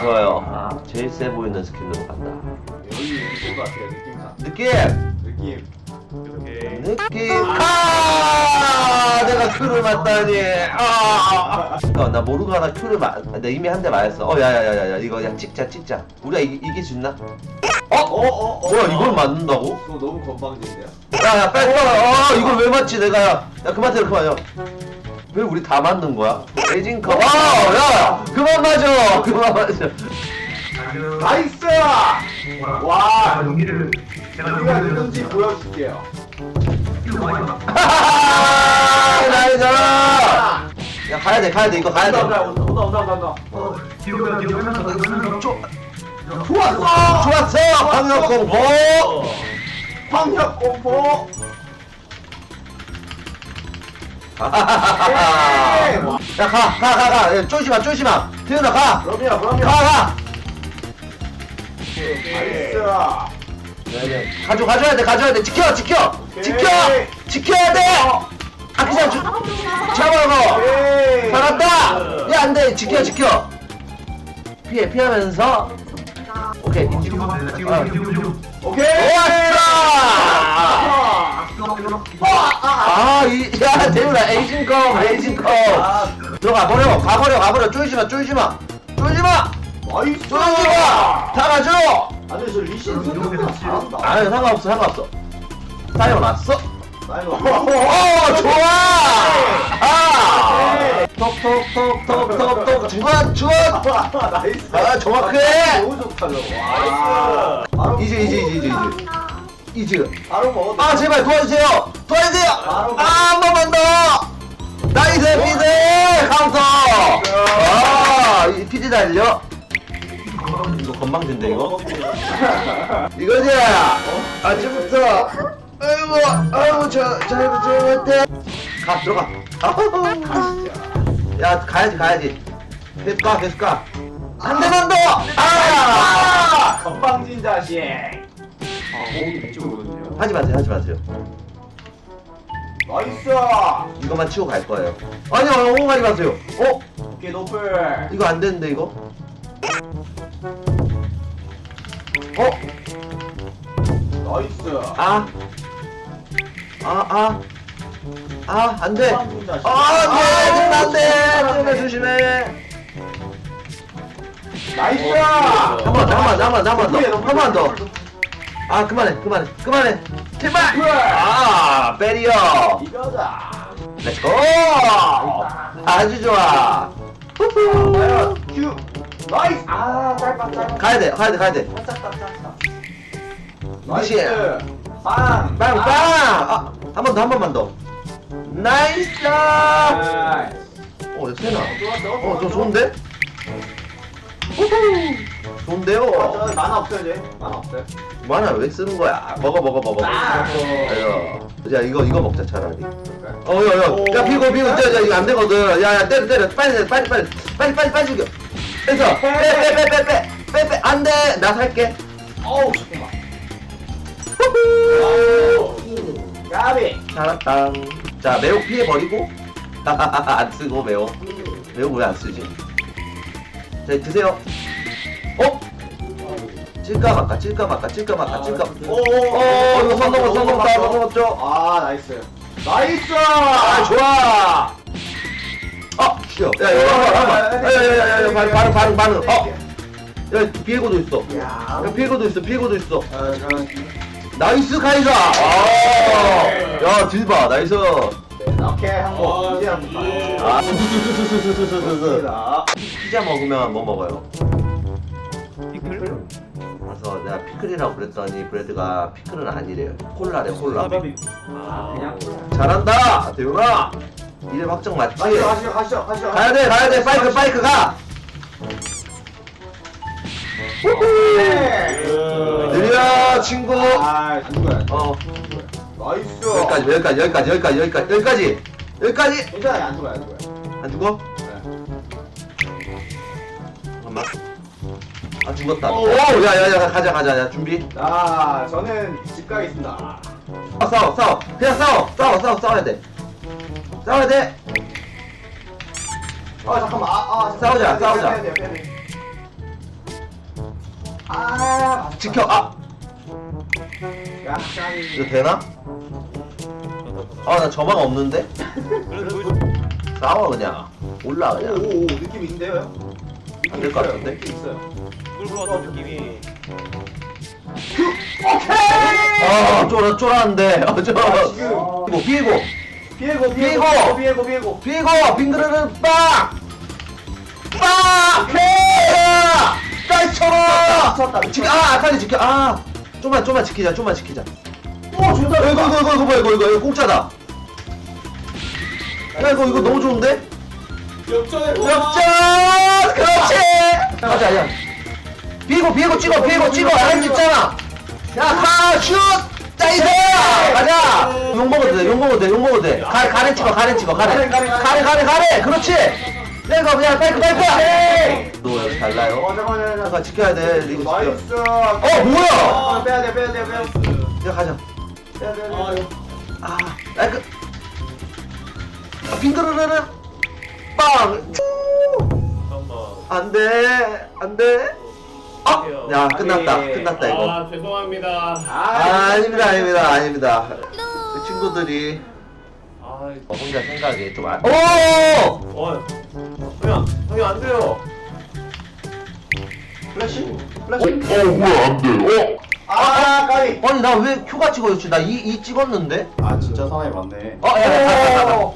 좋아요, 좋아요. 제일 세 보이는 스킬로 간다. 여기 있을 것 같아요 느낌상 느낌! 느낌 오케이. 느낌! 아! 내가 큐를 맞다니. 아! 어, 나 모르고 하나 큐를 맞, 나 이미 한 대 맞았어. 어, 야, 야, 야, 야, 야, 이거 그냥 찍자, 찍자. 우리가 이, 이길 수 있나? 어? 어 어 어 뭐야, 이걸 맞는다고? 그거 너무 건방진데요? 야, 야, 빨리 와. 어, 이걸 왜 맞지, 내가. 야, 야 그만 때려, 그만요. 왜 우리 다 맞는 거야? 에이징커. 아, 야! 그만 맞아! 그만 맞아. 나이스! 와, 와 연기를 제가 우리가 누군지 보여줄게요 하하하! 나이스! 야, 가야 돼, 가야 돼, 이거 가야 돼. 온다 온다 온다 온다 온다 어, 뒤로 뒤로. 좋았어! 좋았어! 방역 공포! 광역 공포. 야, 가, 가, 가, 가. 야, 쫄지 마, 쫄지 마. 태훈아, 가! 그럼요 그럼요 가, 가! 나이스 가져, 가져야 돼, 가져야 돼. 지켜, 지켜! 오케이. 지켜! 지켜야 돼! 아, 그냥 주! 오케이 살았다! 야, 안 돼. 지켜, 지켜! 피해, 피하면서. 오케이. 가, 가, 가, 뒤로 가. 오케이 아, 이, 야, 대훈아, 에이징컴, 에이징컴. 들어가 버려, 가버려, 가버려. 쫄지 마, 쫄지 마. 쫄지 마! 나이스 쫄지 마! 다 가져! 아니 저 리신 생각보다. 잘한다 아니, 상관없어, 상관없어. 쌓여놨어? 나이스 오, 좋아! 아! 톡톡톡톡톡톡 중간, 중간! 나이스 아, 정확해! 너무 좋다 저거 와 바로 이제, 이제, 이제, 이제, 이제. 바로 먹어도 아, 제발 도와주세요! 도와주세요! 아, 한 번만 더! 나이스, 피드! 카운터! 아, 이 피드 달려? 이거 건방진데, 이거? 이거지? 아침부터 아이고 아이고 저 잘못 잘못해 가 들어가 아우. 야 가야지 가야지 계속 가 계속 가 한 대만 더아 아 건방진 자식 하지 마세요 하지 마세요 나이스 이거만 치고 갈 거예요 아니요 호응하지 마세요 어 오케이 노플 이거 안 되는데 이거 어 나이스 아. 아, 아. 아, 안 돼. 아, 안 돼. 아, 안 돼. 조심해. 나이스 한 번, 더, 한 번, 더, 한 번, 더, 한 번 더. 한 번 더. 아, 그만해, 그만해, 그만해. 제발. 아, 베리어. 이거다 렛츠고. 아주 좋아. 후후. 과연 큐 나이스 아 짧아 짧아 가야 돼, 가야 돼, 가야 돼. 살짝. 나이스 빵 빵, 빵. 아, 한 번 더, 한 번만 더. 나이스. 나이스 어, 이거 세나. 좋았어 어, 저 좋은데? 후후. 좋은데요? 저 만화 없어요 이제 만화 없어요 만화 왜 쓰는 거야? 먹어 먹어 먹어. 아. 아유. 야 이거 이거 먹자 차라리. 그럴까요? 어, 야. 야, 피고, 피고, 야, 야, 이거 안 되거든. 야, 야, 때려, 때려, 빨리, 빨리, 빨리, 빨리, 빨리, 빨리 죽여. 그래서, 빼, 빼, 빼, 빼, 빼, 빼, 빼, 안 돼, 나 살게. 어우 잠깐만. 까비 잘했다. 자, 매우 피해 버리고, 안 쓰고 매우, 매우 왜 안 쓰지? 자, 드세요. 어? 찔까 말까, 찔까 말까, 찔까 말까, 찔까. 오 어, 이거 선 넘어, 선 넘었다, 선 넘었죠. 아 나이스 나이스 아 좋아. 어, 쉬어. 야, 이거 한번, 한번. 야, 야, 야, 야, 야, 반응, 반응, 반응. 어, 야, 비에고도 있어. 야 야, 비에고도 있어, 비에고도 있어. 어, 저는 나이스 카이사. 아, 야, 딜바, 나이스. 네, 오케이 한번 이제 한번 아, 스스스스스스스스. 피자 먹으면 뭐 먹어요? 피클? 그래서 내가 피클이라고 그랬더니 브레드가 피클은 아니래요. 콜라래, 콜라. 아, 그냥 잘한다, 대훈아. 이름 확정 맞지? 가시죠 가시죠 가시죠 가시죠 가야 돼, 가야 돼, 파이크, 파이크 가. 네. 느려, 친구. 아 죽어야 어, 나이스 여기까지, 여기까지, 여기까지, 여기까지, 여기까지, 여기까지, 여기까지. 괜찮아요 안 죽어요 안 죽어요 안 죽어? 잠깐만. 아 죽었다. 오, 야야야 가자 가자 야 준비. 자 저는 집 가겠습니다 아 싸워 싸워 그냥 싸워 싸워 싸워 싸워야 돼. 싸워야 돼. 아 잠깐만 아, 아 싸우자, 싸우자. 빼야 돼요, 빼야 돼요. 아, 지켜 아 야, 짱이. 이거 되나? 아 나 저망 없는데? 싸워 그냥 올라 오, 그냥 오, 오, 느낌 있는데요? 안될것 있어요, 같은데? 느낌 있어요. 끌고 왔던 느낌이. 아 쫄아 쫄았는데 어, 저 아, 지금. 뭐 비고 비에고, 비에고! 비에고, 비에고, 비에고. 비고 빙그르르 빵! 빵! 헤야! 쳤다, 지켜 아 아까지 지켜 아 좀만 좀만 지키자 좀만 지키자 오, 좋다. 이거 이거 이거 이거 이거 이거 이거 공짜다 야 이거 이거 너무 좋은데? 역전에 역전! 그렇지! 가자, 야. 비고, 비고 찍어, 비고 찍어. 할수 있잖아. 야, 가, 슛! 나이스! 가자! 욕 먹어도 돼, 욕 먹어도 돼, 욕 먹어도 돼. 가, 가래 찍어, 가래 찍어, 가래. 가래, 가래, 가래, 가래. 그렇지! 내가 그냥 빨리, 빨리, 빨리! 너 여기 달라요? 어, 잠깐만, 잠깐만. 잠깐 지켜야 돼, 리그 지켜. 나이스. 어, 뭐야! 아, 빼야 돼, 빼야 돼, 빼야 돼. 야, 가자. 빼야 돼, 빼야 돼. 아. 아, 빙그르르르. 빵! 잠깐만. 안 돼, 안 돼. 아! 야, 끝났다, 아니. 끝났다, 이거. 아 죄송합니다. 아, 아닙니다, 아닙니다, 아닙니다. 그 친구들이 아, 어, 혼자 생각이 좀 안. 오! 어, 형이 형이 안 돼요. 플래시? 플래시? 어, 뭐야, 안 돼. 아, 까비. 어? 아니, 나 왜 큐가 찍어졌지? 나 이, 이 찍었는데? 아, 진짜 사나이 맞네. 어, 야, 야, 야, 야.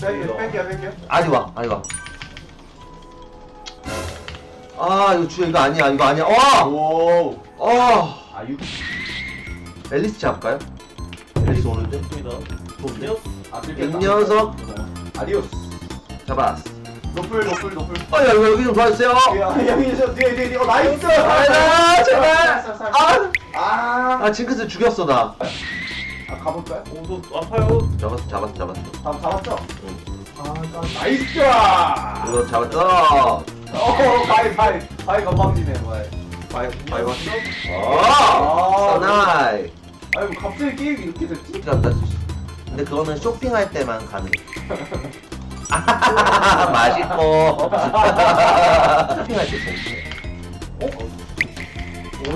뺄게요, 뺄게요, 뺄게요. 아니 와, 아니 와. 아, 이거 주야 이거 아니야, 이거 아니야. 와! 오. 어! 아, 유. 앨리스 잡을까요? 앨리스 오는데? 좋습니다. 좋은데? 아, 이 녀석 아디오스. 잡았어. 노플, 노플, 노플. 어, 야, 이거 여기 좀 도와주세요. 야, 여기 저 뒤에, 뒤에, 뒤에. 어, 나이스. 아, 제발! 아! 아, 아, 징크스 죽였어, 나. 아, 가볼까요? 오, 또 아파요. 잡았어, 잡았어, 잡았어. 다 잡았죠? 응. 아, 까비. 나이스! 이거 잡았어. 어, 바이, 바이. 바이 건방지네, 바이. 바이, 바이 봤어? 아, 사나이. 아이고, 갑자기 게임이 이렇게 됐지? 잡다. 근데 그거는 쇼핑할 때만 가능해. 아, 맛있고. 쇼핑할 때 재밌어.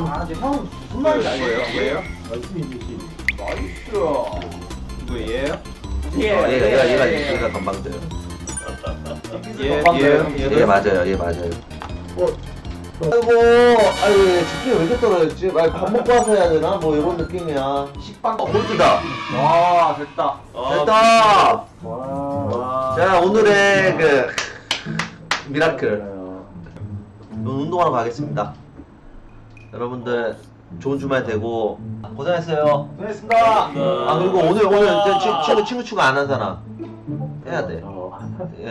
아, 이제 형은 무슨 말인지 알겠어요? 얘예요? 나이스. 얘예요? 예, 어, 얘가, 얘가, 얘가 건방져요. 예, 예, 예, 맞아요, 예, 맞아요. 어, 아이고, 아유, 집중이 왜 이렇게 떨어졌지? 아, 밥 먹고 와서 해야 되나? 뭐, 이런 느낌이야. 식빵. 어, 골드다. 와, 됐다. 아, 됐다! 와. 자, 오늘의 그, 미라클. 운동하러 가겠습니다. 여러분들, 좋은 주말 되고, 고생했어요. 수고했습니다. 아, 그리고 오늘, 오늘, 친구, 친구, 친구 안 하잖아. 해야 돼. 예,